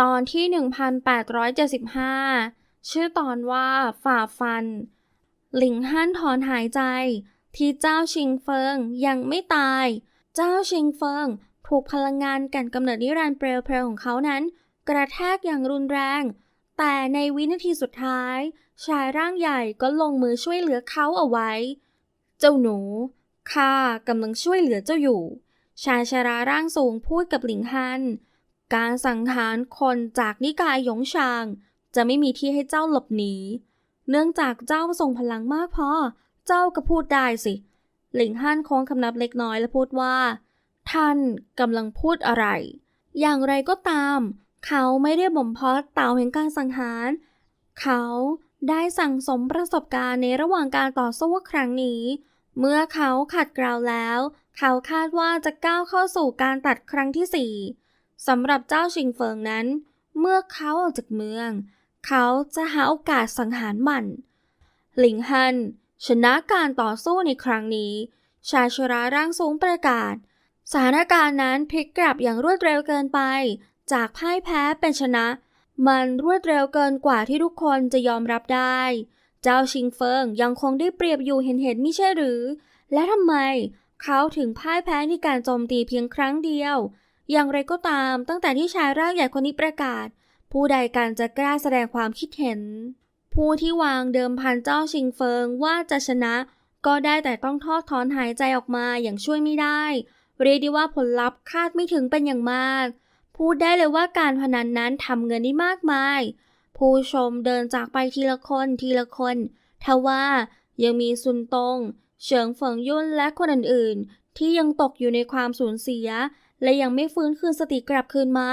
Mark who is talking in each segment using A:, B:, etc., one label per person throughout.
A: ตอนที่ 1875 ชื่อตอนว่าฝ่าฟัน หลิงฮั่นถอนหายใจ ที่เจ้าชิงเฟิงยังไม่ตาย เจ้าชิงเฟิงถูกพลังงานก่นกำเนิดนิรันดร์เปลวเพลิงของเขานั้น กระแทกอย่างรุนแรง แต่ในวินาทีสุดท้าย ชายร่างใหญ่ก็ลงมือช่วยเหลือเขาเอาไว้ เจ้าหนูข้ากำลังช่วยเหลือเจ้าอยู่ ชายชราร่างสูงพูดกับหลิงฮัน การสังหารคนจากนิกายหยงชาง จะไม่มีที่ให้เจ้าหลบหนี เนื่องจากเจ้าทรงพลังมากพอ เจ้าก็พูดได้สิ หลิงฮั่นโค้งคำนับเล็กน้อยและพูดว่า ท่านกำลังพูดอะไร อย่างไรก็ตาม เขาไม่ได้บ่มเพาะเต่าแห่งการสังหาร เขาได้สั่งสมประสบการณ์ในระหว่างการต่อสู้ครั้งนี้ เมื่อเขาขัดเกลาแล้ว เขาคาดว่าจะก้าวเข้าสู่การตัดครั้งที่สี่ สำหรับเจ้าชิงเฟิงนั้น เมื่อเขาออกจากเมือง เขาจะหาโอกาสสังหารมัน หลิงฮัน ชนะการต่อสู้ในครั้งนี้ ชายชราร่างสูงประกาศ สถานการณ์นั้นพลิกกลับอย่างรวดเร็วเกินไป จากพ่ายแพ้เป็นชนะ มันรวดเร็วเกินกว่าที่ทุกคนจะยอมรับได้ เจ้าชิงเฟิงยังคงได้เปรียบอยู่เห็นเห็นไม่ใช่หรือ และทำไมเขาถึงพ่ายแพ้ในการโจมตีเพียงครั้งเดียว อย่างไรก็ตามตั้งแต่ที่ชายร่างใหญ่คนนี้ประกาศ ผู้ใดการจะกล้าแสดงความคิดเห็น ผู้ที่วางเดิมพันเจ้าชิงเฟิงว่าจะชนะ ก็ได้แต่ต้องทอดถอนหายใจออกมาอย่างช่วยไม่ได้ เรียกได้ว่าผลลัพธ์คาดไม่ถึงเป็นอย่างมาก พูดได้เลยว่าการพนันนั้นทำเงินได้มากมาย ผู้ชมเดินจากไปทีละคนทีละคนทว่ายังมีซุนตงเฉิงเฟิงยุ่นและคนอื่นๆ ที่ยังตกอยู่ในความสูญเสีย และยังไม่ฟื้นคืนสติกลับคืนมา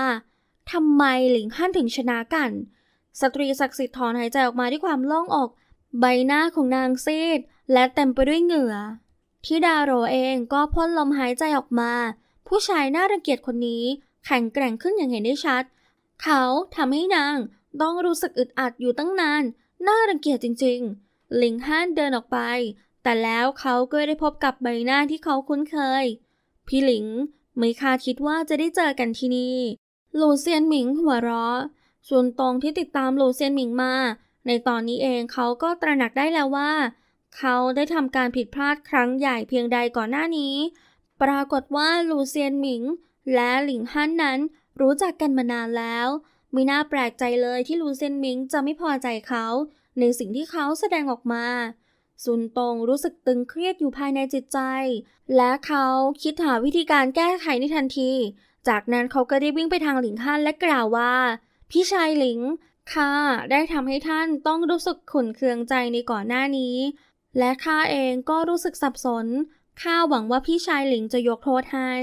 A: ทำไมหลิงฮั่นถึงชนะกัน สตรีศักดิ์สิทธิ์ถอนหายใจออกมาด้วยความโล่งอก ใบหน้าของนางซีด และเต็มไปด้วยเหงื่อที่ดาโรเองก็พ่นลมหายใจออกมา ผู้ชายน่ารังเกียจคนนี้ แข็งแกร่งขึ้นอย่างเห็นได้ชัด เขาทำให้นางต้องรู้สึกอึดอัดอยู่ตั้งนาน น่ารังเกียจจริง ๆ หลิงฮั่นเดินออกไป แต่แล้วเขาก็ได้พบกับใบหน้าที่เขาคุ้นเคย พี่หลิง ไม่คาดคิดว่าจะได้เจอกันที่นี่หลูเซียนหมิงหัวเราะ ส่วนตรงที่ติดตามหลูเซียนหมิงมา ในตอนนี้เองเขาก็ตระหนักได้แล้วว่า เขาได้ทำการผิดพลาดครั้งใหญ่เพียงใดก่อนหน้านี้ ปรากฏว่าลูเซียนหมิง และหลิงฮั่นนั้นรู้จักกันมานานแล้วไม่น่าแปลกใจเลยที่ลูเซียนหมิงจะไม่พอใจเขา ในสิ่งที่เขาแสดงออกมา ซุนตงรู้สึกตึงเครียดอยู่ภายในจิตใจ และเขาคิดหาวิธีการแก้ไขในทันที จากนั้นเขาก็ได้วิ่งไปทางหลิงฮั่นและกล่าวว่า พี่ชายหลิงข้าได้ทำให้ท่านต้องรู้สึกขุ่นเคืองใจในก่อนหน้านี้ และข้าเองก็รู้สึกสับสนข้าหวังว่าพี่ชายหลิงจะยกโทษให้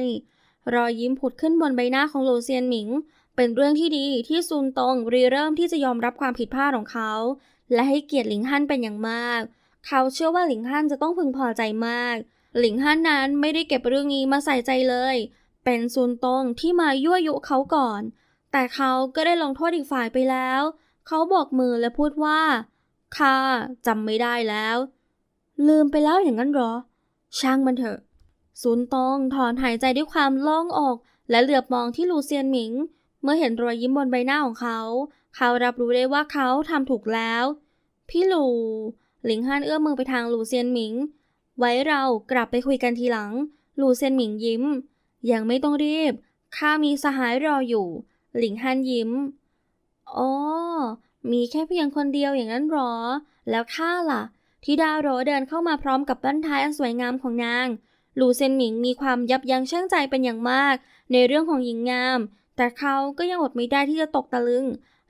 A: รอยยิ้มผุดขึ้นบนใบหน้าของโลเซียนหมิง เป็นเรื่องที่ดีที่ซุนตงรีเริ่มที่จะยอมรับความผิดพลาดของเขา และให้เกียรติหลิงฮั่นเป็นอย่างมาก เขาเชื่อว่าหลิงฮั่นจะต้องพึงพอใจมาก หลิงฮั่นนั้นไม่ได้เก็บเรื่องนี้มาใส่ใจเลย เป็นซุนตงที่มายั่วยุเขาก่อน แต่เขาก็ได้ลงโทษอีกฝ่ายไปแล้ว เขาบอกมือและพูดว่าข้าจำไม่ได้แล้ว ลืมไปแล้วอย่างนั้นหรอ ช่างมันเถอะซุนตงถอนหายใจด้วยความโล่งอก และเหลือบมองที่ลูเซียนหมิง เมื่อเห็นรอยยิ้มบนใบหน้าของเขา เขารับรู้ได้ว่าเขาทำถูกแล้ว พี่หลู หลิงฮั่นเอื้อมมือไปทางหลูเซียนหมิง ไว้เรากลับไปคุยกันทีหลัง หลูเซียนหมิงยิ้ม ยังไม่ต้องรีบ ข้ามีสหายรออยู่ หลิงฮั่นยิ้ม อ๋อ มีแค่เพียงคนเดียวอย่างนั้นหรอ แล้วข้าล่ะ ทิดาโรเดินเข้ามาพร้อมกับบั้นท้ายอันสวยงามของนาง หลูเซนหมิงมีความยับยั้งชั่งใจเป็นอย่างมาก ในเรื่องของหญิงงาม แต่เขาก็ยังอดไม่ได้ที่จะตกตะลึง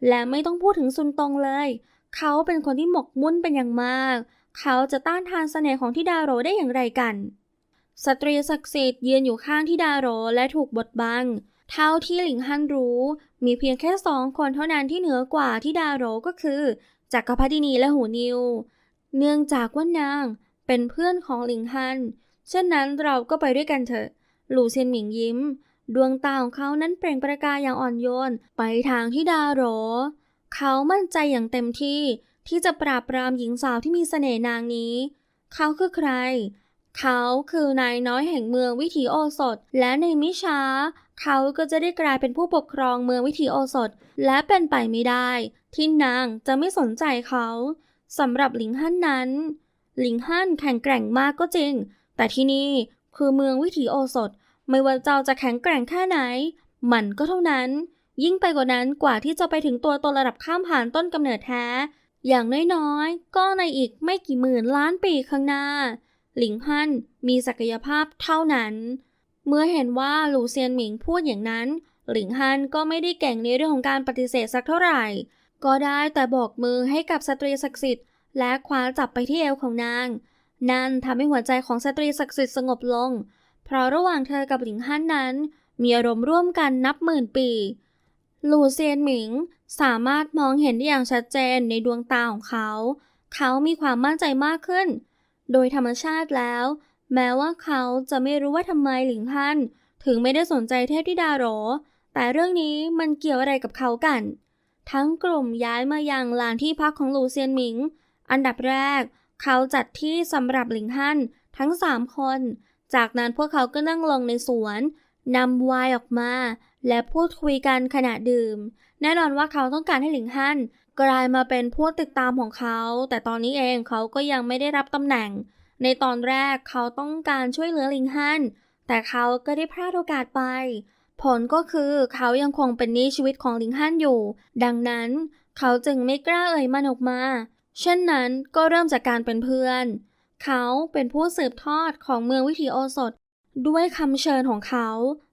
A: และไม่ต้องพูดถึงซุนตงเลย เขาเป็นคนที่หมกมุ่นเป็นอย่างมาก เขาจะต้านทานเสน่ห์ของทิดาโรได้อย่างไรกัน สตรีศักดิ์สิทธิ์ยืนอยู่ข้างทิดาโรและถูกบดบัง เท่าที่หลิงฮั่นรู้ มีเพียงแค่สองคนเท่านั้นที่เหนือกว่าทิดาโรก็คือจักรพรรดินีและหูนิว เนื่องจากว่านางเป็นเพื่อนของหลิงฮันเช่นนั้นเราก็ไปด้วยกันเถอะ หลู่เซียนหมิงยิ้ม ดวงตาของเขานั้นเปล่งประกายอย่างอ่อนโยน ไปทางที่ดาโร เขามั่นใจอย่างเต็มที่ที่จะปราบปรามหญิงสาวที่มีเสน่ห์นางนี้ เขาคือใคร เขาคือนายน้อยแห่งเมืองวิถีโอสถ และในมิช้า เขาก็จะได้กลายเป็นผู้ปกครองเมืองวิถีโอสถ และเป็นไปไม่ได้ ที่นางจะไม่สนใจเขาสำหรับหลิงฮั่นนั้น หลิงฮั่นแข็งแกร่งมากก็จริง แต่ที่นี่คือเมืองวิถีโอสถ ไม่ว่าเจ้าจะแข็งแกร่งแค่ไหน มันก็เท่านั้น ยิ่งไปกว่านั้นกว่าที่จะไปถึงตัวตนระดับข้ามผ่านต้นกำเนิดแท้ อย่างน้อยๆ ก็ในอีกไม่กี่หมื่นล้านปีข้างหน้า หลิงฮั่นมีศักยภาพเท่านั้น เมื่อเห็นว่าหลูเซียนหมิงพูดอย่างนั้น หลิงฮั่นก็ไม่ได้เก่งในเรื่องของการปฏิเสธสักเท่าไหร่ ก็ได้แต่บอกมือให้กับสตรีศักดิ์สิทธิ์และคว้าจับไปที่เอวของนาง นั่นทำให้หัวใจของสตรีศักดิ์สิทธิ์สงบลง เพราะระหว่างเธอกับหลิงฮั่นนั้น มีอารมณ์ร่วมกันนับหมื่นปี หลูเซียนหมิงสามารถมองเห็นได้อย่างชัดเจนในดวงตาของเขา เขามีความมั่นใจมากขึ้น โดยธรรมชาติแล้ว แม้ว่าเขาจะไม่รู้ว่าทำไมหลิงฮั่นถึงไม่ได้สนใจเทพธิดาโหรแต่เรื่องนี้มันเกี่ยวอะไรกับเขากัน ทั้งกลุ่มย้ายมายังลานที่พักของหลูเซียนหมิง อันดับแรก เขาจัดที่สำหรับหลิงฮั่นทั้งสามคน จากนั้นพวกเขาก็นั่งลงในสวน นำวน์ออกมา และพูดคุยกันขณะดื่ม แน่นอนว่าเขาต้องการให้หลิงฮั่นกลายมาเป็นผู้ติดตามของเขา แต่ตอนนี้เองเขาก็ยังไม่ได้รับตำแหน่ง ในตอนแรกเขาต้องการช่วยเหลือหลิงฮั่นแต่เขาก็ได้พลาดโอกาสไป ผลก็คือเขายังคงเป็นหนี้ชีวิตของหลิงฮั่นอยู่ ดังนั้นเขาจึงไม่กล้าเอ่ยมันออกมา เช่นนั้นก็เริ่มจากการเป็นเพื่อน เขาเป็นผู้สืบทอดของเมืองวิถีโอสถ ด้วยคำเชิญของเขา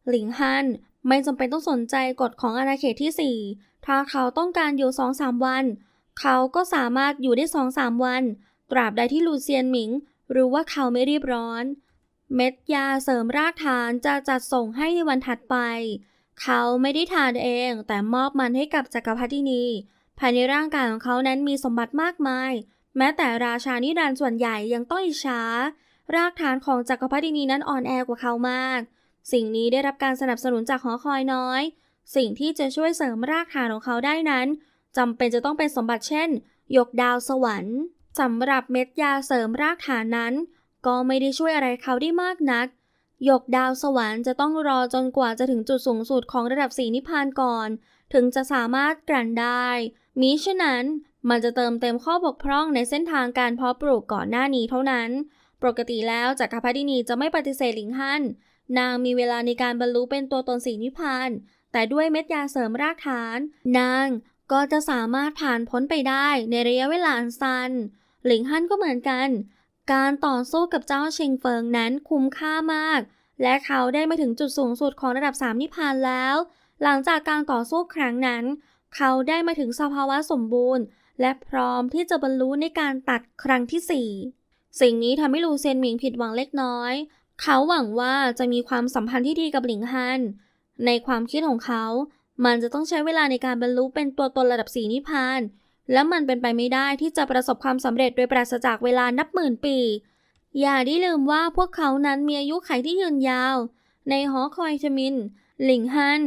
A: หลิงฮั่นไม่จำเป็นต้องสนใจกฎของอาณาเขตที่ 4 ถ้าเขาต้องการอยู่ 2-3 วัน เขาก็สามารถอยู่ได้ 2-3 วัน ตราบใดที่ลูเซียนหมิงรู้ว่าเขาไม่รีบร้อน เม็ดยาเสริมรากฐานจะจัดส่งให้ในวันถัดไป เขาไม่ได้ทานเองแต่มอบมันให้กับจักรพรรดินี ภายในร่างกายของเขานั้นมีสมบัติมากมาย แม้แต่ราชานิรันดร์ส่วนใหญ่ยังต้องอิจฉา รากฐานของจักรพรรดินีนั้นอ่อนแอกว่าเขามาก สิ่งนี้ได้รับการสนับสนุนจากหอคอยน้อย สิ่งที่จะช่วยเสริมรากฐานของเขาได้นั้นจำเป็นจะต้องเป็นสมบัติเช่นหยกดาวสวรรค์สำหรับเม็ดยาเสริมรากฐานนั้น ก็ไม่ได้ช่วยอะไรเขาได้มากนักหยกดาวสวรรค์จะต้องรอจนกว่าจะถึงจุดสูงสุดของระดับสีนิพพานก่อน ถึงจะสามารถกลั่นได้มิฉะนั้นมันจะเติมเต็มข้อบกพร่องในเส้นทางการเพาะปลูกก่อนหน้านี้เท่านั้น ปกติแล้วจักรพรรดินีจะไม่ปฏิเสธหลิงฮั่นนางมีเวลาในการบรรลุเป็นตัวตนสีนิพาน แต่ด้วยเม็ดยาเสริมรากฐาน นางก็จะสามารถผ่านพ้นไปได้ในระยะเวลาอันสั้นหลิงฮั่นก็เหมือนกัน การต่อสู้กับเจ้าชิงเฟิงนั้นคุ้มค่ามาก และเขาได้มาถึงจุดสูงสุดของระดับสามนิพพานแล้ว หลังจากการต่อสู้ครั้งนั้น เขาได้มาถึงสภาวะสมบูรณ์ และพร้อมที่จะบรรลุในการตัดครั้งที่สี่ สิ่งนี้ทำให้ลูเซียนหมิงผิดหวังเล็กน้อย เขาหวังว่าจะมีความสัมพันธ์ที่ดีกับหลิงฮัน ในความคิดของเขา มันจะต้องใช้เวลาในการบรรลุเป็นตัวตนระดับสีนิพาน และมันเป็นไปไม่ได้ที่จะประสบความสำเร็จโดยปราศจากเวลานับหมื่นปี อย่าได้ลืมว่าพวกเขานั้นมีอายุขัยที่ยืนยาว ในหอคอยทมิน หลิงฮัน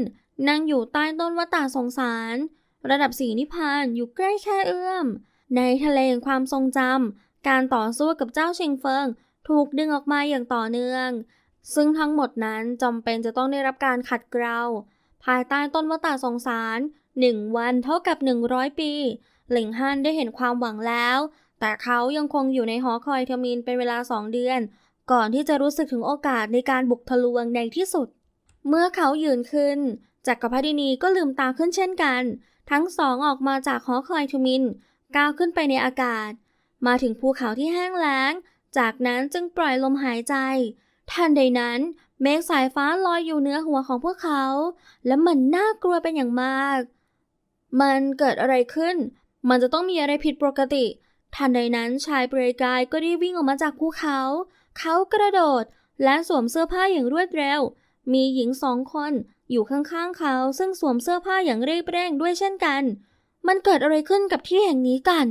A: นั่งอยู่ใต้ต้นวัตาสงสาร ระดับสีนิพพานอยู่ใกล้แค่เอื้อม ในทะเลแห่งความทรงจำ การต่อสู้กับเจ้าเชิงเฟิง ถูกดึงออกมาอย่างต่อเนื่อง ซึ่งทั้งหมดนั้นจำเป็นจะต้องได้รับการขัดเกลาภายใต้ต้นวตตาสงสารหนึ่งวันเท่ากับ 100 ปี หลิงฮั่นได้เห็นความหวังแล้ว แต่เขายังคงอยู่ในหอคอยเทมินเป็นเวลาสองเดือน ก่อนที่จะรู้สึกถึงโอกาสในการบุกทะลวงในที่สุด เมื่อเขายืนขึ้นจักรพรรดินีก็ลืมตาขึ้นเช่นกัน ทั้งสองออกมาจากหอคอยเทมิน ก้าวขึ้นไปในอากาศ มาถึงภูเขาที่แห้งแล้ง จากนั้นจึงปล่อยลมหายใจ ทันใดนั้น เมฆสายฟ้าลอยอยู่เหนือหัวของพวกเขา และมันน่ากลัวเป็นอย่างมาก มันเกิดอะไรขึ้น มันจะต้องมีอะไรผิดปกติ ทันใดนั้นชายเปลือยกายก็ได้วิ่งออกมาจากภูเขา เขากระโดดและสวมเสื้อผ้าอย่างรวดเร็ว มีหญิงสองคนอยู่ข้างๆเขาซึ่งสวมเสื้อผ้าอย่างเรีบเร่งด้วยเช่นกัน มันเกิดอะไรขึ้นกับที่แห่งนี้กัน